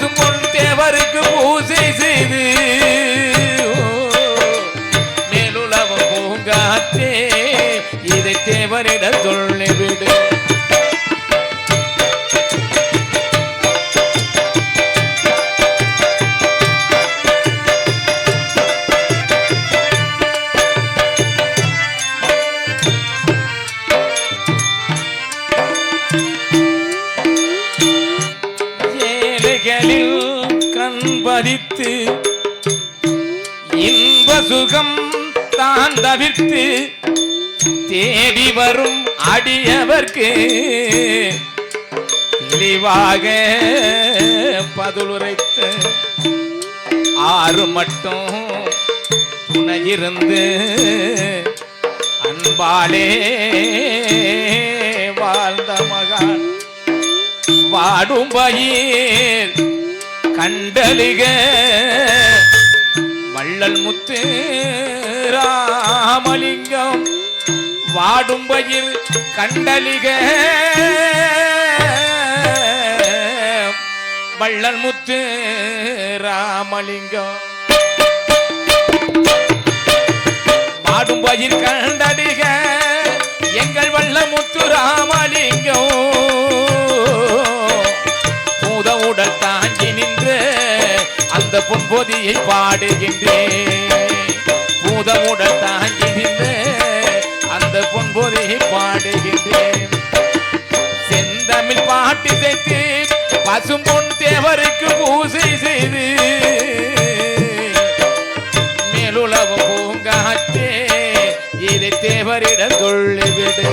பசும்பொன் தேவருக்கு பூசை செய்து மேலில் கண் பதித்து இன்ப சுகம் தான் தவிர்த்து தேடி வரும் அடியவர்க்கு தெளிவாக பதுலுரைத்த ஆறு மட்டும் துணையிருந்து அன்பாலே வாழ்ந்த மகான். வாடும் பயிர் கண்டலிக வள்ளல் முத்து ராமலிங்கம் வாடும் பயிர் கண்டலிக வள்ளல் முத்து ராமலிங்கம் வாடும் பயிர் கண்டடிக எங்கள் வள்ள முத்து ராமலிங்கம். பூத உடல் தாங்கி நின்று அந்த பொன்பொதியை பாடுகின்றேன். பூதமுடன் தாங்கி நின்று அந்த பொன்பொதியை பாடுகின்றேன். செந்தமிழ் பாட்டு சேர்த்து பசும்பொன் தேவருக்கு பூசை செய்து. மேலுலகம் பூங்காற்றே இதை தேவரிடம் சொல்லிவிடு.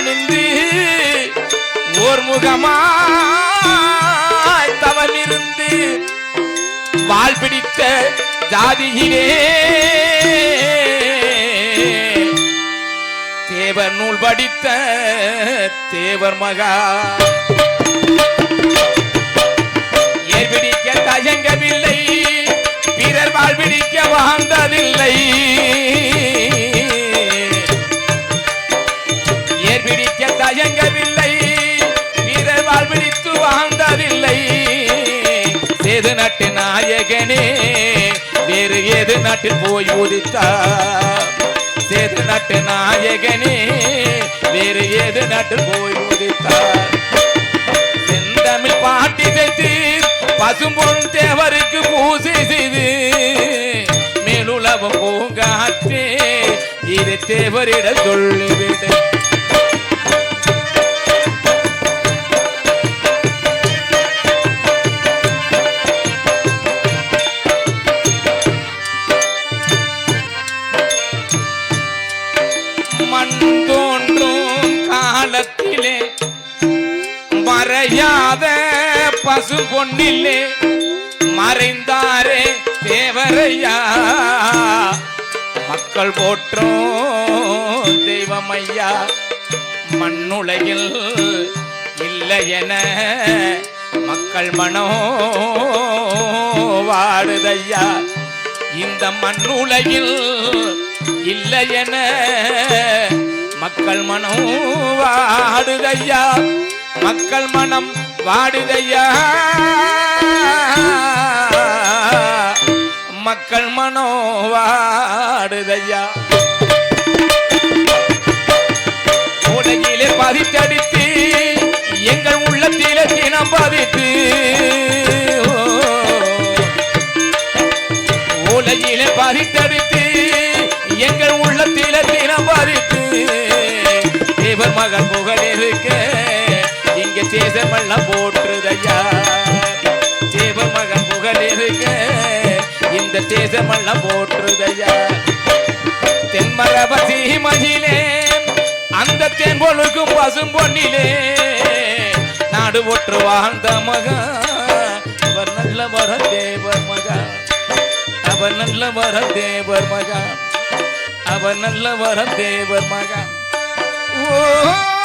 தாழ்வணிந்து ஓர் முகமாய் தவமிருந்து வால் பிடித்த ஜாதியிலே தேவர் நூல் படித்த தேவர் மகா. ஏற்பிடிக்க தயங்க நாயகனே வேறு ஏது நாட்டில் போய் உதித்தா? சேது நாட்டு நாயகனே வேறு ஏது நாட்டில் போய் உதித்தார் செந்தமிழ் பாட்டி செய்து பசும்பொருள் தேவருக்கு பூசை செய்து மேலுலகம் பூங்காற்றே இது தேவரிட சொல்லிவிடு. பசு பொன்னிலே மறைந்தாரே தேவரையா? மக்கள் போற்றும் தெய்வமையா? மண்ணுலகில் இல்லை என மக்கள் மனோ வாடுதையா? இந்த மண்ணுலகில் இல்லை என மக்கள் மனம் வாடுதையா? மக்கள் மனம் வாடுதையா மக்கள் மனோ வாடுதையா உலகிலே பதித்தடித்து எங்கள் உள்ளத்திலே தினம் பதித்து. உலகிலே பதித்தடித்து எங்கள் உள்ளத்திலே தினம் பதித்து. தேவர் மகன் புகழ் இருக்கே இங்க தேசமெல்லாம் போற்றுதையா? தேவ மகன் புகழ் இருக்க இந்த தேசமெல்லாம் போற்றுதையா? தென்மரபதி மதிலே அந்த தேன் பொழுக்கும் பசும் பொன்னிலே நாடு ஒற்று வாழ்ந்த மகா. அவர் நல்ல வர தேவர் மகா. அவர் நல்ல வர தேவர் மகா. அவர் நல்ல வர தேவர் மகா. ஓ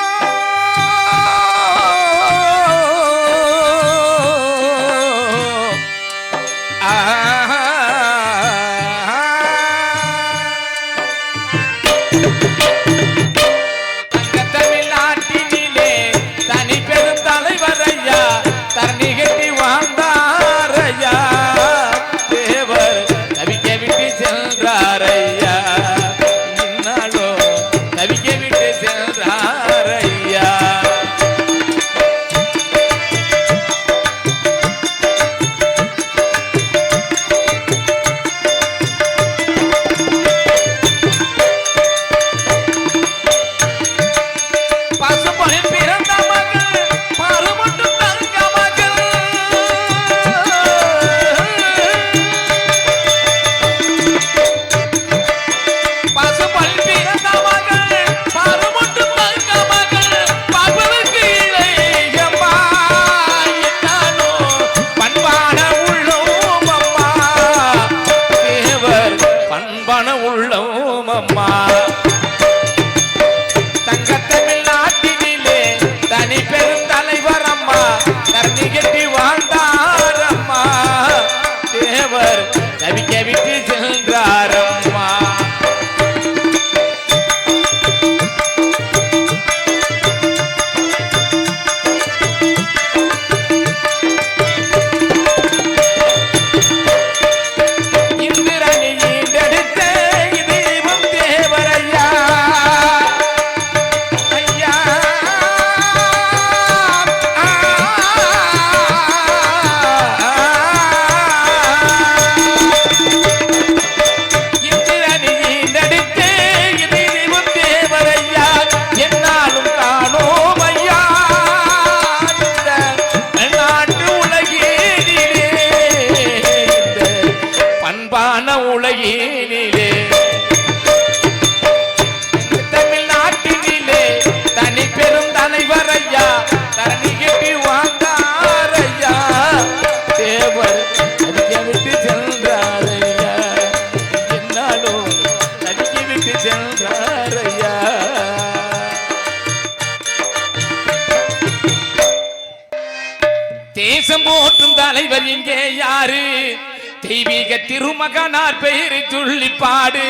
தெய்வீக திருமகனார் பெயரை சொல்லி பாடு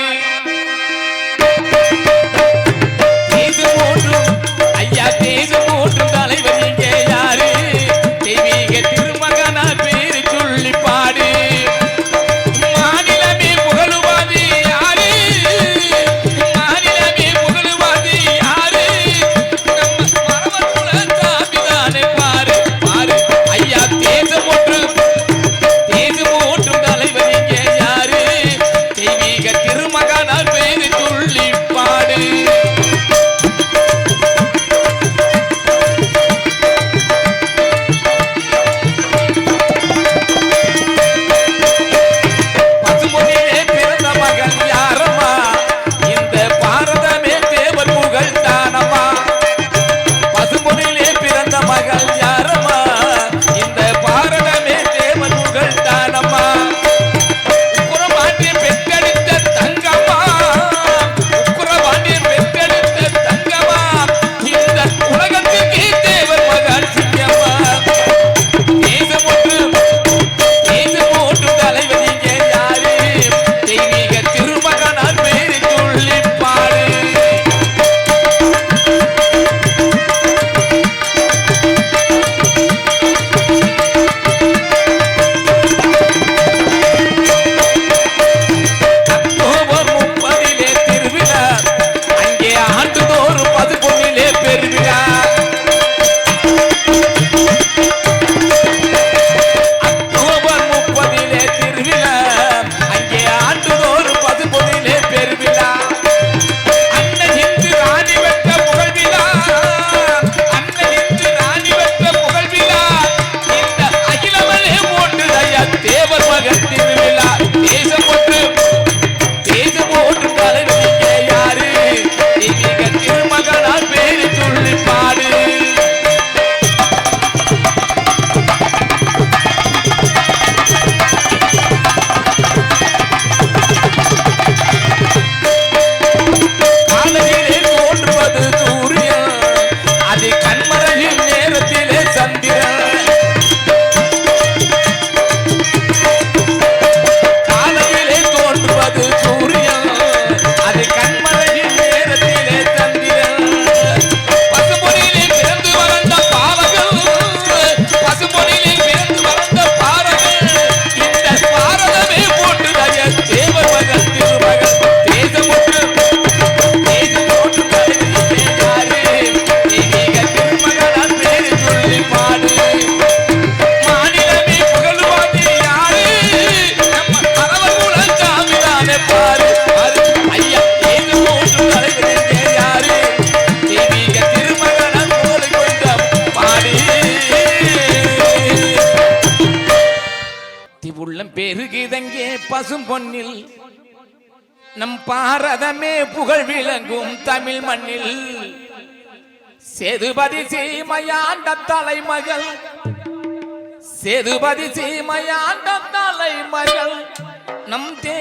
பெருகிதங்கே பசும் பொன்னில் நம் பாரதமே புகழ் விளங்கும் தமிழ் மண்ணில். சேதுபதி சீமையாண்ட தலைமகள் சேதுபதி சீமையாண்ட தலைமகள் நம் தே